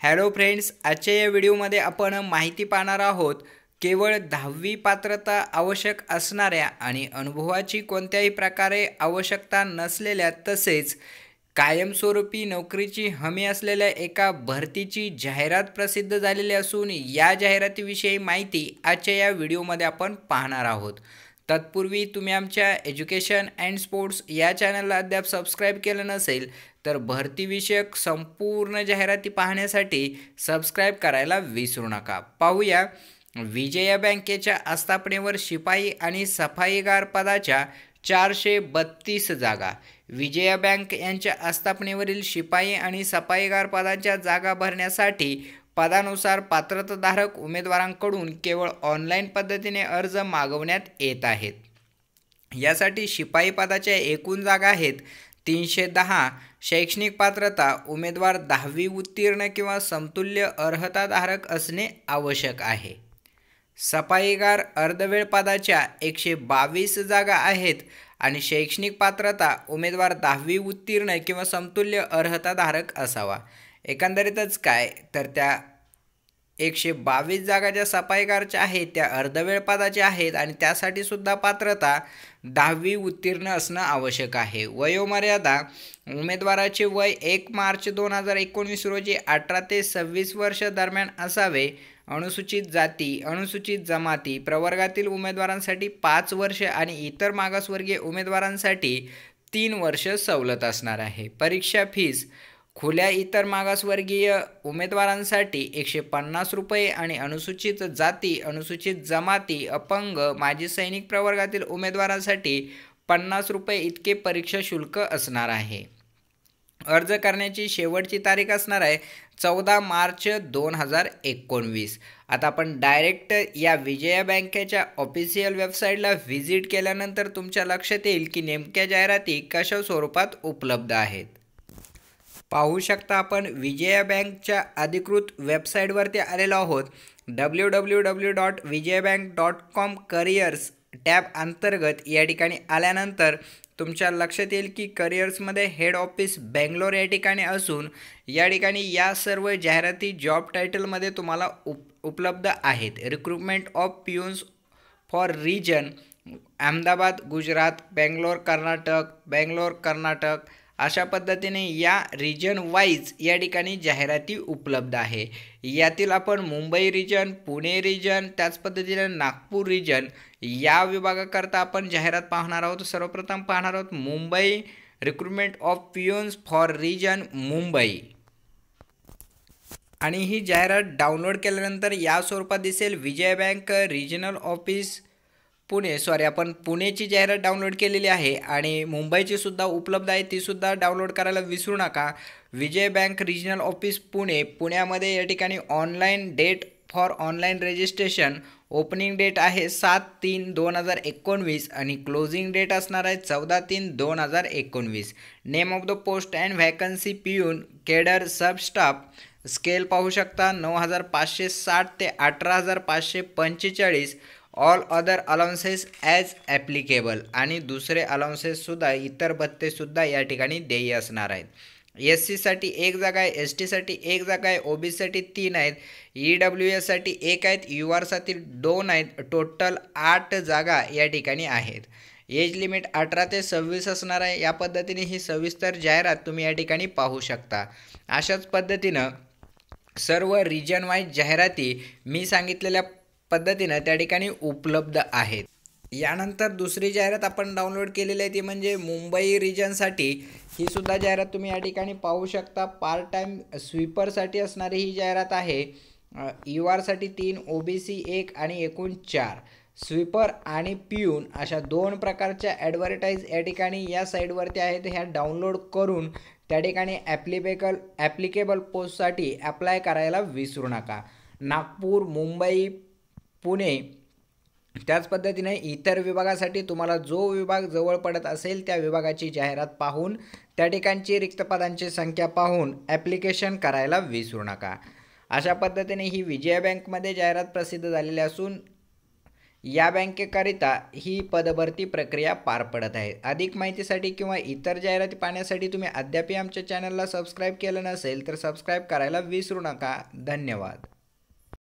Hello friends आजच्या या व्हिडिओमध्ये आपण माहिती पाहणार आहोत केवळ दहावी पात्रता आवश्यक असणाऱ्या आणि अनुभवाची कोणत्याही प्रकारे आवश्यकता नसलेल्या तसेच कायमस्वरूपी नोकरीची हमी असलेल्या एका भरतीची जाहिरात प्रसिद्ध झालेली असून या जाहिरातीविषयी माहिती आजच्या या व्हिडिओमध्ये आपण पाहणार आहोत. तत्पूर्वी तुम्ही आमच्या एज्युकेशन अँड स्पोर्ट्स या चॅनलला अद्याप सबस्क्राईब केलं नसेल तर भरतीविषयक संपूर्ण जाहिराती पाहण्यासाठी सबस्क्राईब करायला विसरू नका. पाहूया विजया बँकेच्या आस्थापनेवर शिपाई आणि सफाईगार पदाच्या चारशे बत्तीस जागा. विजया बँक यांच्या आस्थापनेवरील शिपाई आणि सफाईगार पदांच्या जागा भरण्यासाठी पदानुसार पात्रताधारक उमेदवारांकडून केवळ ऑनलाईन पद्धतीने अर्ज मागवण्यात येत आहेत. यासाठी शिपाई पदाच्या एकूण जागा आहेत तीनशे दहा. शैक्षणिक पात्रता उमेदवार दहावी उत्तीर्ण किंवा समतुल्य अर्हताधारक असणे आवश्यक आहे. सफाईगार अर्धवेळ पदाच्या एकशे बावीस जागा आहेत आणि शैक्षणिक पात्रता उमेदवार दहावी उत्तीर्ण किंवा समतुल्य अर्हताधारक असावा. एकंदरीतच काय? तर त्या एकशे बावीस जागा ज्या सफाईकारच्या आहेत त्या अर्धवेळ पदाच्या आहेत आणि त्यासाठी सुद्धा पात्रता दहावी उत्तीर्ण असणं आवश्यक आहे. वयोमर्यादा उमेदवाराचे वय एक मार्च दोन हजार एकोणवीस रोजी अठरा ते सव्वीस वर्ष दरम्यान असावे. अनुसूचित जाती अनुसूचित जमाती प्रवर्गातील उमेदवारांसाठी पाच वर्ष आणि इतर मागासवर्गीय उमेदवारांसाठी तीन वर्ष सवलत असणार आहे. परीक्षा फीस खुल्या इतर मागासवर्गीय उमेदवारांसाठी एकशे पन्नास रुपये आणि अनुसूचित जाती अनुसूचित जमाती अपंग माजी सैनिक प्रवर्गातील उमेदवारांसाठी पन्नास रुपये इतके परीक्षा शुल्क असणार आहे. अर्ज करण्याची शेवटची तारीख असणार आहे चौदा मार्च दोन हजार एकोणवीस. आता आपण डायरेक्ट या विजया बँकेच्या ऑफिशियल वेबसाईटला व्हिजिट केल्यानंतर तुमच्या लक्षात येईल की नेमक्या जाहिराती कशा स्वरूपात उपलब्ध आहेत. पाहू शकता आपण विजया बँकच्या अधिकृत वेबसाईटवरती आलेलो आहोत. W W W dot Vijaya bank dot com careers tab अंतर्गत या ठिकाणी आल्यानंतर तुमच्या लक्षात येईल की करिअर्समध्ये हेड ऑफिस बेंगलोर या ठिकाणी असून या ठिकाणी या सर्व जाहिराती जॉब टायटलमध्ये तुम्हाला उप उपलब्ध आहेत. Recruitment of peons for region Ahmedabad Gujarat Bangalore Karnataka Bangalore Karnataka अशा पद्धतीने या रिजन वाईज या ठिकाणी जाहिराती उपलब्ध आहे. यातील आपण मुंबई रिजन पुणे रिजन त्याच पद्धतीने नागपूर रिजन या विभागाकरता आपण जाहिरात पाहणार आहोत. सर्वप्रथम पाहणार आहोत Mumbai recruitment of peons for region Mumbai. आणि ही जाहिरात डाउनलोड केल्यानंतर या स्वरूपात दिसेल. Vijay bank regional office Pune sorry आपण पुणेची जाहिरात डाउनलोड केलेली आहे आणि मुंबईची सुद्धा उपलब्ध आहे तीसुद्धा डाउनलोड करायला विसरू नका. Vijaya bank regional office Pune. पुण्यामध्ये या ठिकाणी online date for online registration opening date आहे सात तीन दोन हजार एकोणवीस आणि क्लोजिंग डेट असणार आहे चौदा तीन दोन हजार एकोणवीस. Name of the post and vacancy peon cadre sub staff scale पाहू शकता नऊ हजार पाचशे साठ ते अठरा हजार पाचशे पंचेचाळीस. All other allowances as applicable आणि दुसरे अलाउन्सेससुद्धा इतर भत्तेसुद्धा या ठिकाणी देय असणार आहेत. एस सीसाठी एक जागा आहे एस टीसाठी एक जागा आहे ओ बीसाठी तीन आहेत ई डब्ल्यू एससाठी एक आहेत यू आरसाठी दोन आहेत टोटल आठ जागा या ठिकाणी आहेत. एज लिमिट अठरा ते सव्वीस असणार आहे. या पद्धतीने ही सविस्तर जाहिरात तुम्ही या ठिकाणी पाहू शकता. अशाच पद्धतीनं सर्व रिजन वाईज जाहिराती मी सांगितलेल्या पद्धतीनं त्या ठिकाणी उपलब्ध आहेत. यानंतर दुसरी जाहिरात आपण डाउनलोड केलेली आहे ती म्हणजे मुंबई रिजनसाठी ही सुद्धा जाहिरात तुम्ही या ठिकाणी पाहू शकता. पार्ट टाईम स्वीपरसाठी असणारी ही जाहिरात आहे. यू आरसाठी तीन ओ बी सी एक आणि एकूण चार. स्वीपर आणि पियून अशा दोन प्रकारच्या ॲडव्हर्टाईज या ठिकाणी या साईडवरती आहेत. ह्या डाउनलोड करून त्या ठिकाणी ॲप्लिकेबल ॲप्लिकेबल पोस्टसाठी अप्लाय करायला विसरू नका. नागपूर मुंबई पुणे त्याच पद्धतीने इतर विभागासाठी तुम्हाला जो विभाग जवळ पडत असेल त्या विभागाची जाहिरात पाहून त्या ठिकाणची रिक्त पदांची संख्या पाहून ॲप्लिकेशन करायला विसरू नका. अशा पद्धतीने ही विजया बँकमध्ये जाहिरात प्रसिद्ध झालेली असून या बँकेकरिता ही पदभरती प्रक्रिया पार पडत आहे. अधिक माहितीसाठी किंवा इतर जाहिराती पाहण्यासाठी तुम्ही अद्यापही आमच्या चॅनलला सबस्क्राईब केलं नसेल तर सबस्क्राईब करायला विसरू नका. धन्यवाद.